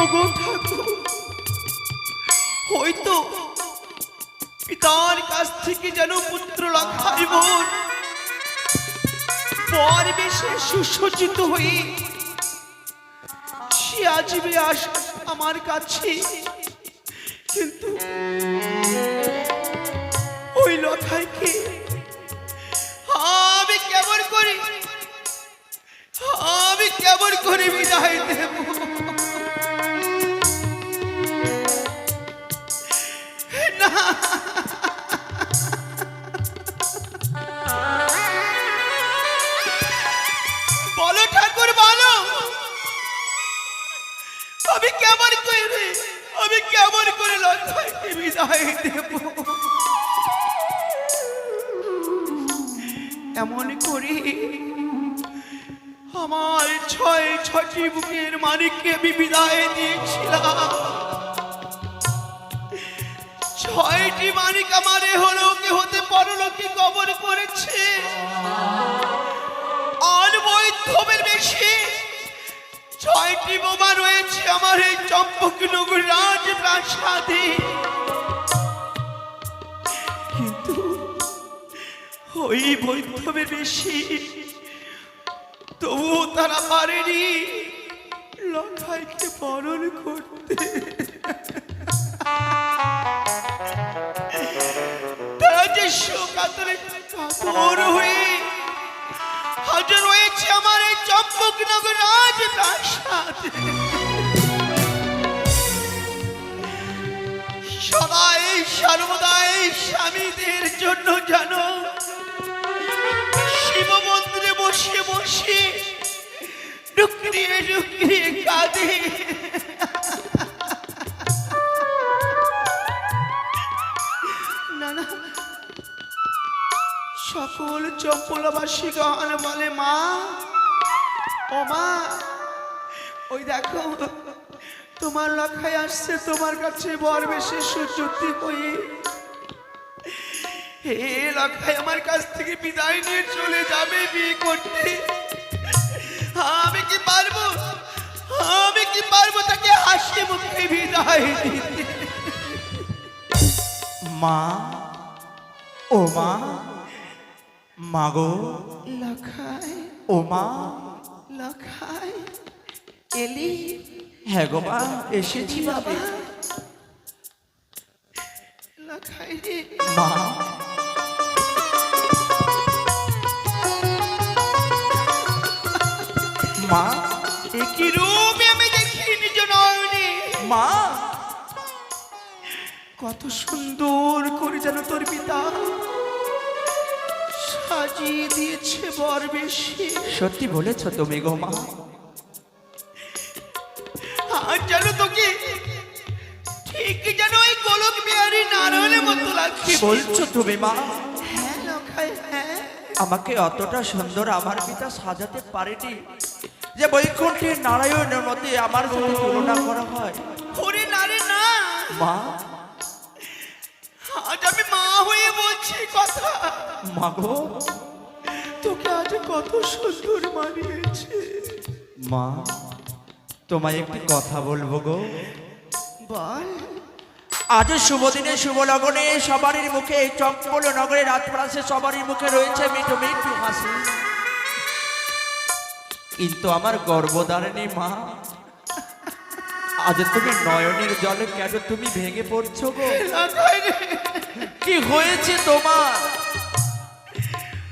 ওগো ঠাকুর হয়তো পিতার কাছ থেকে যেন পুত্র লক্ষাই বোন পর বেশে সুসজ্জিত হয়ে সে আসবে আস আমার কাছে। কিন্তু ওই লখাইকে আমি কেমন করি? আমি কেমন করে বিদায় দেব? বলো ঠাকুর, বলো। আমি কেমন করে, আমি কেমন করে লজ্জাকে বিদায় দেব? এমন করে আমার ছয় ছটি বুকের মানিককে আমি বিদায় দিয়েছিলাম। ছয়টি মানিক আমার হলোকে হতে পরলোকে কবর করেছে। আর বৈধবের বেশি ছয়টি বোমা রয়েছে আমার এই চম্পকনগর রাজপ্রাসাদে। কিন্তু ওই বৈধবের বেশি তবু তারা পারেনি লখাইকে বরণ করতে। হাজার হয়েছে আমার এই চম্পকনগর রাজপ্রাসাদ। সদাই সর্বদাই স্বামীদের জন্য জানো শিব মন্দিরে বসে বসে ডুকরিয়ে ডুকরিয়ে কাঁদে। সকল চম্পলাবাসী গান বলে, মা, ও মা, ওই দেখো, তোমার লখায় আসছে, তোমার কাছে বর বেশি সুযুক্তি হয়ে হে লখায় আমার কাছ থেকে বিদায় নিয়ে চলে যাবে বিয়ে করতে। আমি কি পারব? আমি কি পারব তাকে হাসি মুখে বিদায় মা, ও মা মাগো লখায় ও মা লখায় এলি। হ্যাঁ গো মা এসেছি বাবা। লখায় রে। মা। মা। কি রূপে আমি দেখি নিজ নয়নে মা। কত সুন্দর করে যেন তোর পিতা সাজিয়ে দিয়েছে বর বেশি। সত্যি বলেছ তুমি গো মা। আর যেন তোকে ঠিক যেন ওই গোলক বিহারি নারায়ণের মতো লাগছে। বলছো তুমি মা? হ্যাঁ হ্যাঁ। আমাকে অতটা সুন্দর আমার পিতা সাজাতে পারেনি যে বৈকুণ্ঠের নারায়ণের মধ্যে আমার সাথে তুলনা করা হয়। ওরে নারে না। মা বলছি কথা। মাগো তোকে আজ কত সুন্দর মানিয়েছে। মা তোমায় একটি কথা বলব গো। বল। আজ শুভ দিনে শুভ লগনে সবারই মুখে চম্পল নগরে রাতপ্রাসে সবারই মুখে রয়েছে মিঠু মিঠু হাসি। কিন্তু আমার গর্বদারিণী মা আজ তুমি নয়নের জলে কেন তুমি ভেঙে পড়ছো গো? কি হয়েছে তোমার?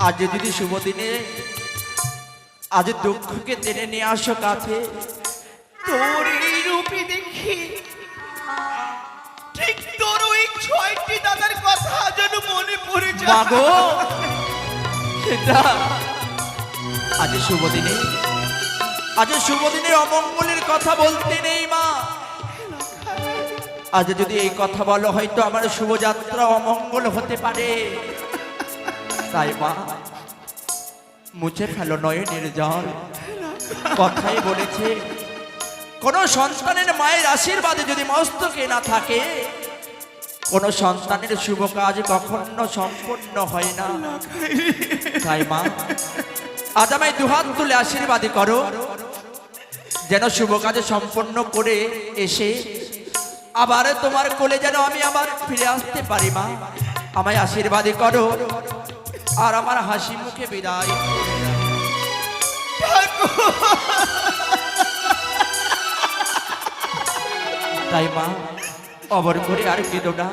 আজ যদি শুভ দিনে আজ দুঃখকে টেনে নিয়ে আসো কাছে। তোর এই রূপে দেখি। ঠিক তোর ওই ছয়টি দাদার কথা যেন মনে পড়ে যায়। সেটা আজ শুভ দিনে আজ শুভ দিনের অমঙ্গলের কথা বলতে নেই মা। আজ যদি এই কথা বলো হয়তো আমার শুভযাত্রা অমঙ্গল হতে পারে। তাই মা মুছে ফেলো নয়নের জল। কথাই বলেছে কোন সন্তানের মায়ের আশীর্বাদে যদি মস্তকে না থাকে কোন সন্তানের শুভ কাজ কখনো সম্পূর্ণ হয় না। তাই মা আজ আমায় দুহাত তুলে আশীর্বাদী করো যেন শুভ কাজে সম্পন্ন করে এসে আবার তোমার কোলে যেন আমি আবার ফিরে আসতে পারি মা। আমায় আশীর্বাদই করো। আর আমার হাসি মুখে বিদায়। তাই মা অবর করে আর কেঁদো না।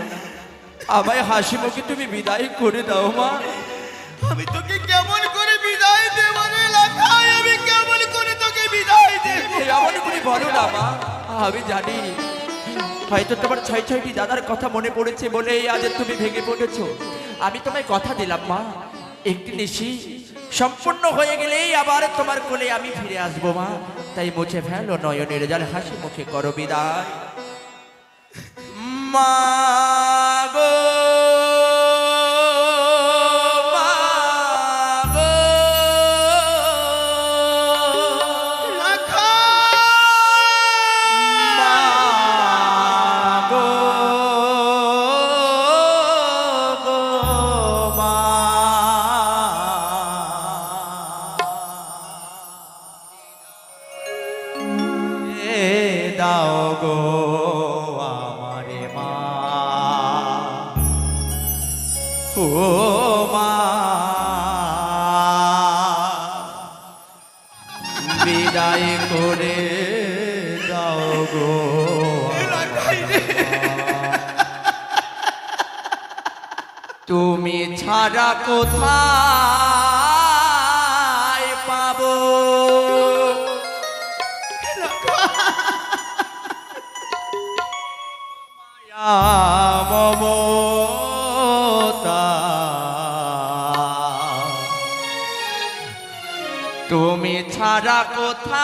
আমায় হাসি মুখে তুমি বিদায় করে দাও মা। আমি তোকে কেমন করে বিদায় দেব রে আমি কেমন করে তোকে বিদায় দেব? এমন করে বলো না মা। আমি জানি হয়তো তোমার ছয় ছয়টি দাদার কথা মনে পড়েছে বলে আজ তুমি ভেঙে পড়েছ। আমি তোমায় কথা দিলাম, মা। একটি নিশি সম্পূর্ণ হয়ে গেলেই আবার তোমার কোলে আমি ফিরে আসব, মা। তাই মুছে ফেলো নয়নের জাল, হাসি মুখে করো বিদায়। মা গো। মমতা। তুমি ছাড়া কোথায়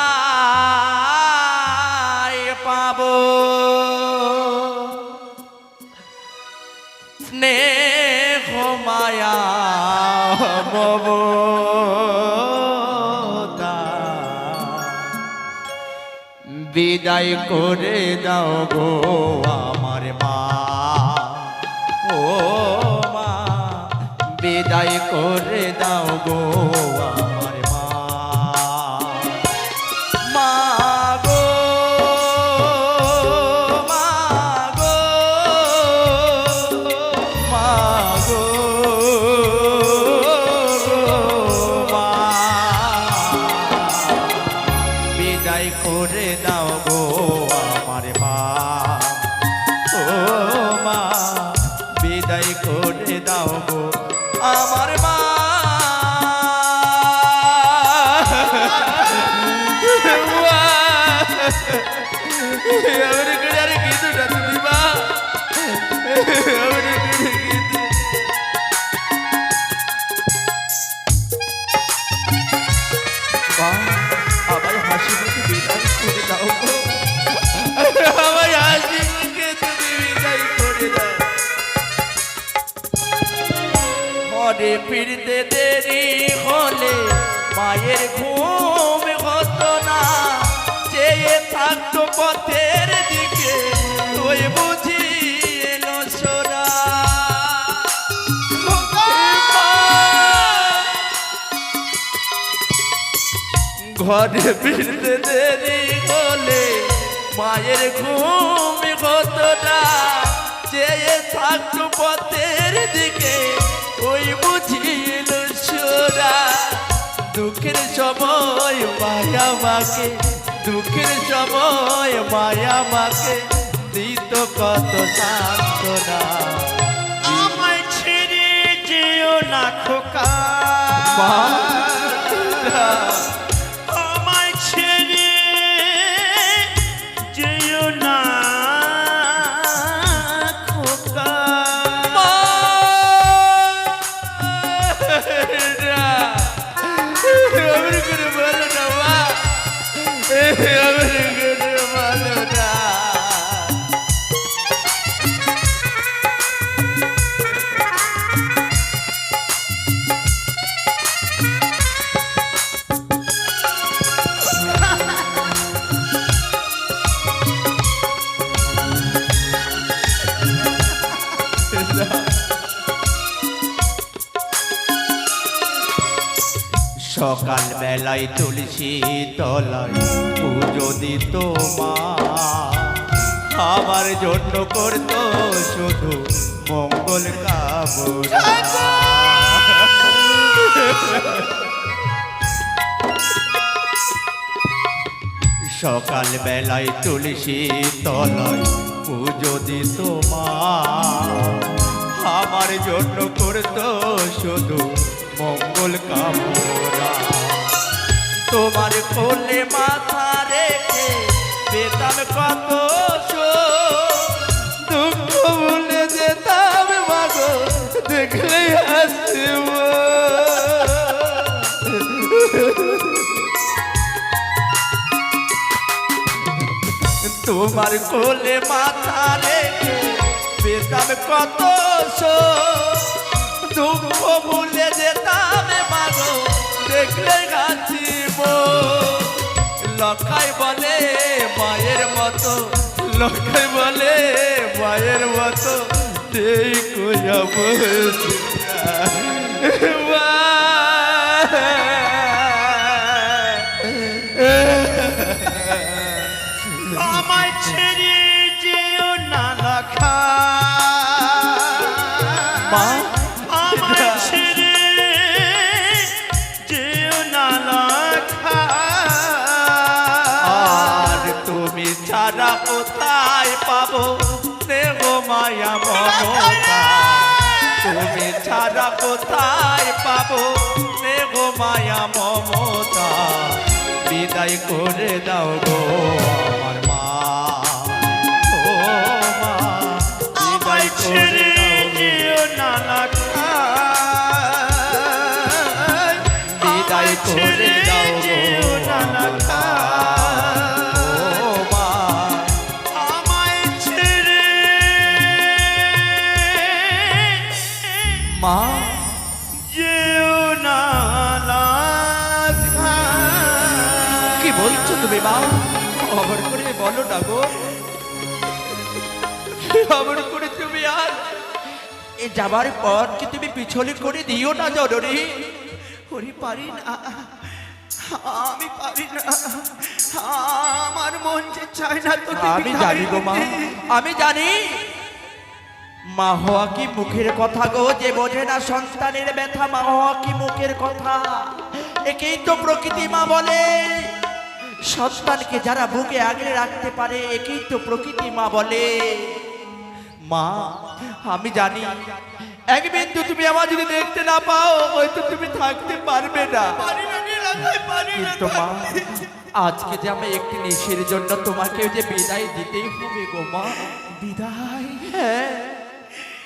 পাবো? স্নেহ মায়া মমতা। বিদায় করে দাও গো বিদায় করে দাও গো থাকতো পথের দিকে তুই বুঝি এলো ঘরে ফিরতে দেরি হলে মায়ের ঘুম না চেয়ে থাকতো পথের দিকে, ওই বুঝিল সোরা দুঃখের সময় মায়া মাকে দুঃখের সময় মায়া মাকে দিত কত সান্ত্বনা। আমায় ছেড়ে যেও না খোকা। বেলায় তুলসী তলায় পুজো দিত মা। আমার জন্য করতো শুধু মঙ্গল সকাল বেলায় তুলসী তলায় পুজো দিত মা। আমার জন্য করতো শুধু মঙ্গল কামনা। তোমার কোলে মাথা রেখে পেতাম কত। দুঃখ ভুলে যেতাম মাগো দেখলে হাসিব তোমার কোলে মাথা রেখে পেতাম কত। দুঃখ ভুলে যেতাম মাগো দেখলে গাছিব লখাই বলে মায়ের মতো লখাই বলে মায়ের মতো দেখো আমায় কোথায় পাবো? দেহ মায়া মমতা। তুমি ছাড়া কোথায় পাবো? দেহ মায়া মমতা। বিদায় করে দাও গো আমার মা। ও মা বিদায় করে দাও গো। যেও না বিদায় করে দাও গো যেও মা। কি বলছো তুমি মা? খবর করে বলো না গো। খবর করে তুমি আর এ যাবার পর কি তুমি পিছলে করে দিও না জননী? ওরে পারি না আমি পারি না আমার মন যে চায় না তোকে আমি জানি গো মা আমি জানি। মা হওয়া কি মুখের কথা গো? যে বোঝে না সন্তানের ব্যথা মা হওয়া কি মুখের কথা? একেই তো প্রকৃতি মা বলে। সন্তানকে যারা বুকে আগলে রাখতে পারে একেই তো প্রকৃতি মা বলে। মা আমি জানি এক বিন্দু তুমি আমার যদি দেখতে না পাও হয়তো তুমি থাকতে পারবে না। কিন্তু মা আজকে যে আমি একটি নিশির জন্য তোমাকে যে বিদায় দিতেই হবে গো মা। বিদায়? হ্যাঁ।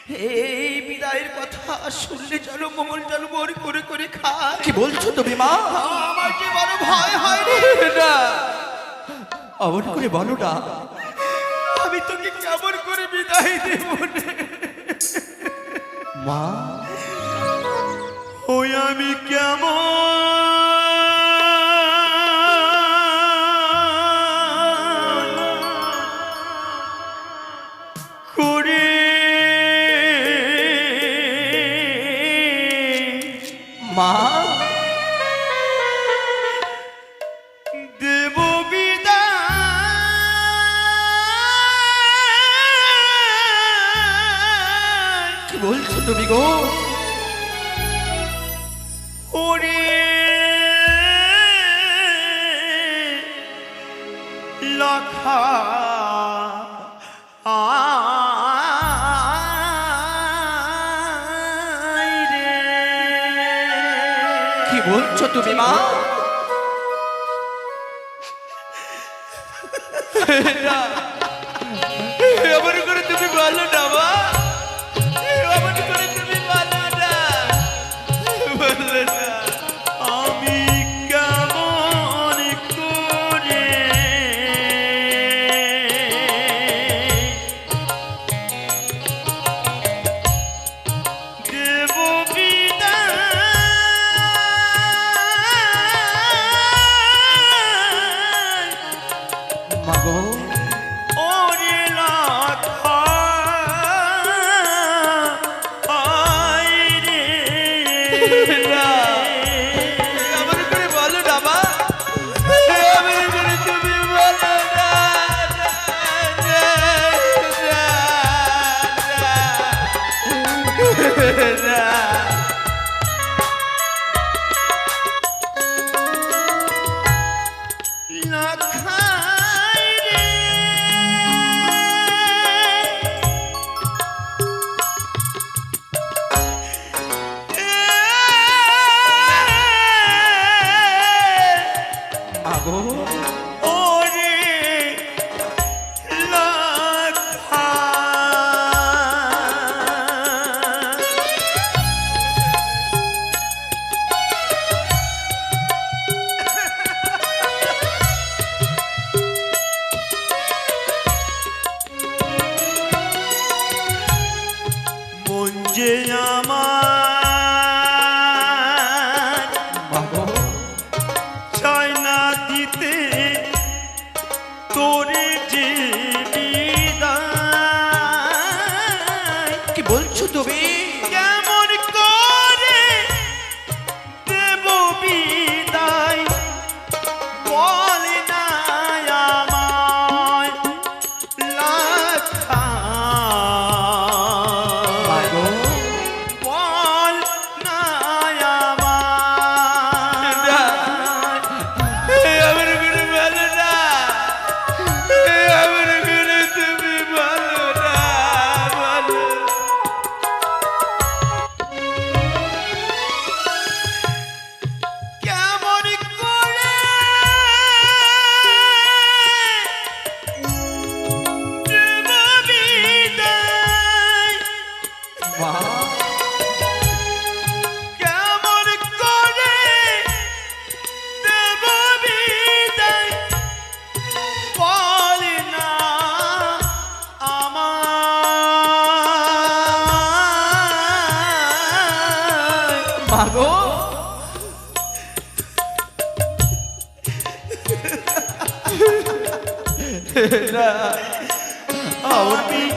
এই বিদায়ের কথা শুনলে যেন মমল যেন বড় করে করে খায় কি বলছো তুমি মা? আমার যে বড় ভয় হয় রে। না। অমন করে বলো না। আমি তোকে কেমন করে বিদায় দেব মা? ওই আমি কেমন মা। কি বলছো তুমি গো? কি তুমি মা? মাগো আমি কেমন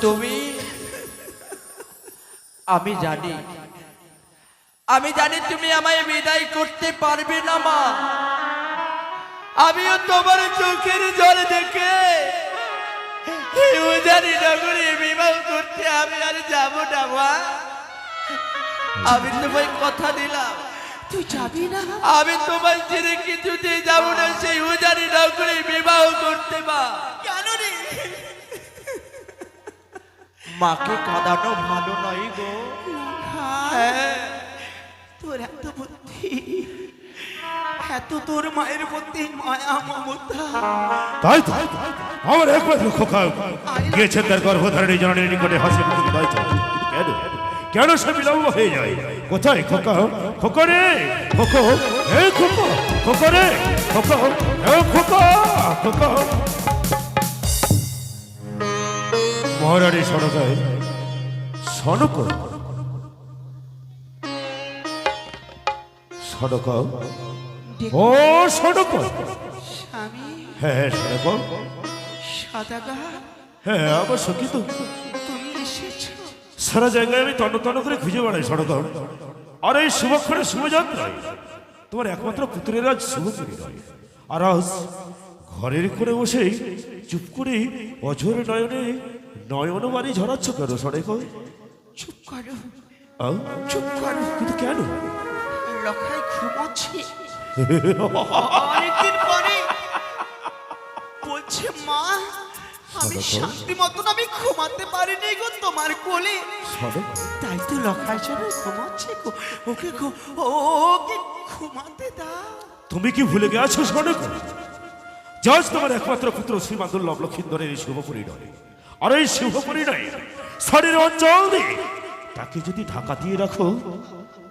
তুমি? আমি জানি। আমি জানি তুমি আমায় বিদায় করতে পারবে না মা। আমিও তোমার চোখের জল দেখে বিবাহ করতে আমি আর যাব না মা। আমি তোমায় কথা দিলাম। তুই যাবি না? আমি তোমার ছেড়ে কিছুতে যাব না সেই উজানি নগরে বিবাহ করতে মা। কেন রে মাকে কাঁদানো ভালো নয় গো। হ্যাঁ তোর এত বুদ্ধি এত তোর মায়ের প্রতি মায়া মমতা। তাই তো? আমার একমাত্র খোকা গিয়েছেন তার গর্ভধারণী জননীর নিকটে হাসি মুখে চাইতে। কেন? কেন সে বিলম্ব হয়ে যায়? কোথায় খোকা? খোকা রে খোকো হে খোকা খোকা রে খোকা হে খোকা খোকা। মহারানী সড়কায় সড়ক সড়ক ও সড়ক স্বামী। হ্যাঁ হ্যাঁ সাদাগা। হ্যাঁ অবশ্য কিন্তু তুমি এসেছ। সারা জায়গায় আমি তন্ন তন্ন করে খুঁজে বেড়াই সড়ক আর এই শুভক্ষণে শুভযাত্রায় তোমার একমাত্র পুত্রের আজ শুভপুরী নয় আর আজ ঘরের করে বসে চুপ করে অঝোর নয়নে নয়ন বাড়ি ঝরাচ্ছ কেন সড়ক চুপ করো। আও, চুপ করো। কিন্তু কেন? ঘুমাচ্ছি। অনেকদিন পরে বলছে মা আমি শান্তি মতন আমি ঘুমাতে পারিনি গো তোমার কোলে। তাই তো লখায় যেন ঘুমাচ্ছে গো। ওকে ওকে ঘুমাতে দাও। তুমি কি ভুলে গেছো সড়ক জাজ তোমার একমাত্র পুত্র শ্রীমাদুল লবলক্ষিন্দরের এই শুভ পরিণয়। আর এই শুভ পরিণয় শরীর অঞ্চল দিয়ে তাকে যদি ঢাকা দিয়ে রাখো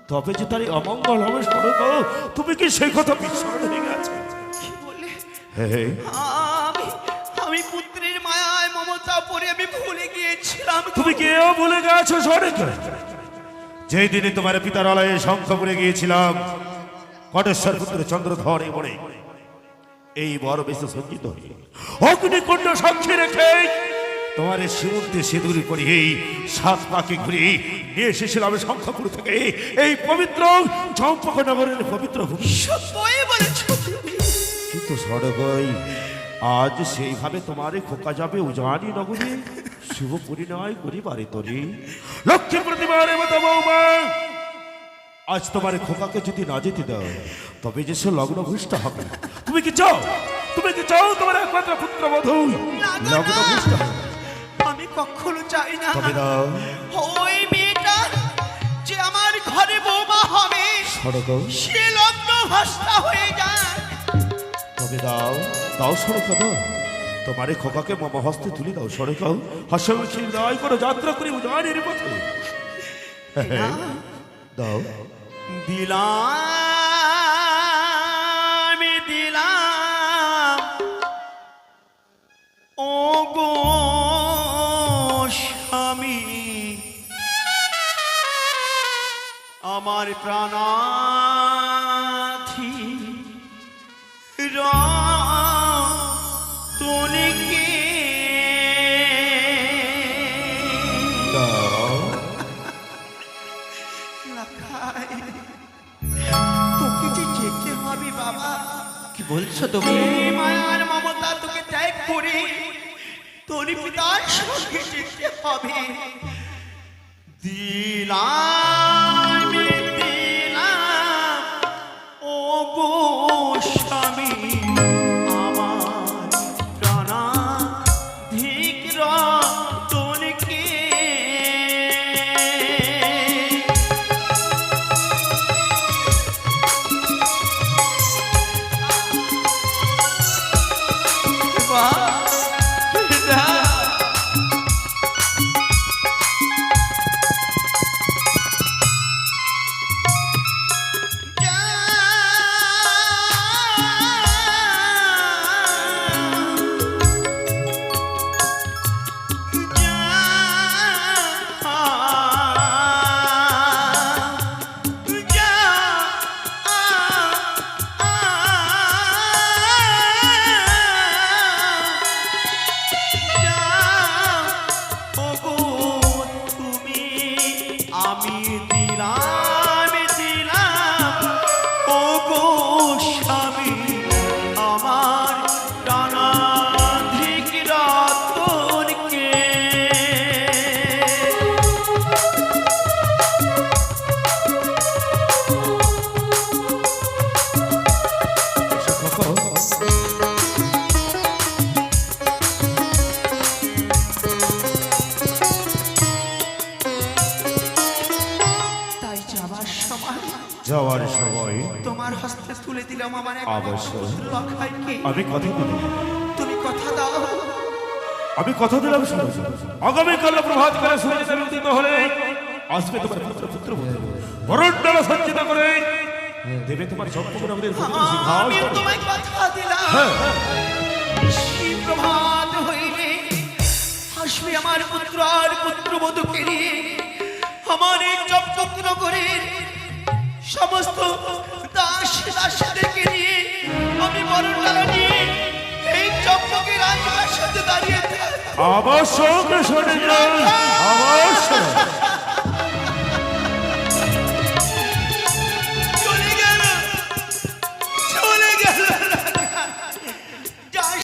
তবে যে তার অমঙ্গল হবে সড়ক তুমি কি সেই কথা বিস্মরণ হয়ে গেছে? আমি আমি পুত্রের মায়ায় মমতা পরে আমি ভুলে গিয়েছিলাম। তুমি কেউ ভুলে গেছো সড়ক যেই দিনে তোমার পিতার আলয়ে শঙ্খপুরে গিয়েছিলাম কটেশ্বর পুত্র চন্দ্রধর এই বনে এই বড় বেশি সজ্জিত হয়ে অগ্নিকুণ্ড সাক্ষী রেখে তোমার সীমন্তে সিঁদুর করিয়ে সাত পাকে ঘুরে নিয়ে এসেছিলাম শঙ্খপুর থেকে। এই পবিত্র চম্পকনগরের পবিত্র ভূমি। কিন্তু সড়কই আজ সেইভাবে তোমারে খোকা যাবে উজানি নগরে। শুভ পরিণয় করিবারে তরি। লক্ষ্মী প্রতিমারে মতো বৌমা আজ তোমার খোকাকে যদি না যেতে দাও তবে যে সে লগ্ন ভূষ্ট হবে। তুমি কি চাও? তুমি কি চাও তোমার একমাত্র পুত্র বধূ না গো, লগ্ন না। ভূষ্ট আমি কখনো চাই না। তবে দাও। ওই মেয়েটা যে আমার ঘরে বৌমা হবে সড়ক। সে লগ্ন ভস্তা হয়ে যায় তবে দাও। দাও সড়ক দাও তোমারে খোকাকে মম হস্তে তুলে দাও সড়ক। হাসি দায় করে যাত্রা করি উজানির পথে। দাও। দিলাম। আমার প্রাণাথি তোকে যে যেতে হবে বাবা। কি বলছো তুমি? মায়ার মমতা তোকে ত্যাগ করে তোর পিতার সঙ্গে যেতে হবে। দিলাম। যাওয়ার সময়। তোমার হস্তে তুলে দিলাম আমার এক অবশ্যই। আমি কথা দিলাম তুমি কথা দাও। আমি কথা দিলাম শুনো। আগামীকাল প্রভাত করে সূর্য উদিত হলে আসবে তোমার পুত্র পুত্র বরণ ডালা সজ্জিত করে দেবে তোমার চক্র আমাদের আমি তোমায় কথা দিলাম। হ্যাঁ। প্রভাত হইলে আসবে আমার পুত্র আর পুত্রবধূকে নিয়ে। আমার এই চক্র করে সমস্ত দাস দাসীদেরকে নিয়ে আমি বরণমালা নিয়ে এই চকচকে রাজপ্রাসাদে দাঁড়িয়ে অবশ্য অবশ্য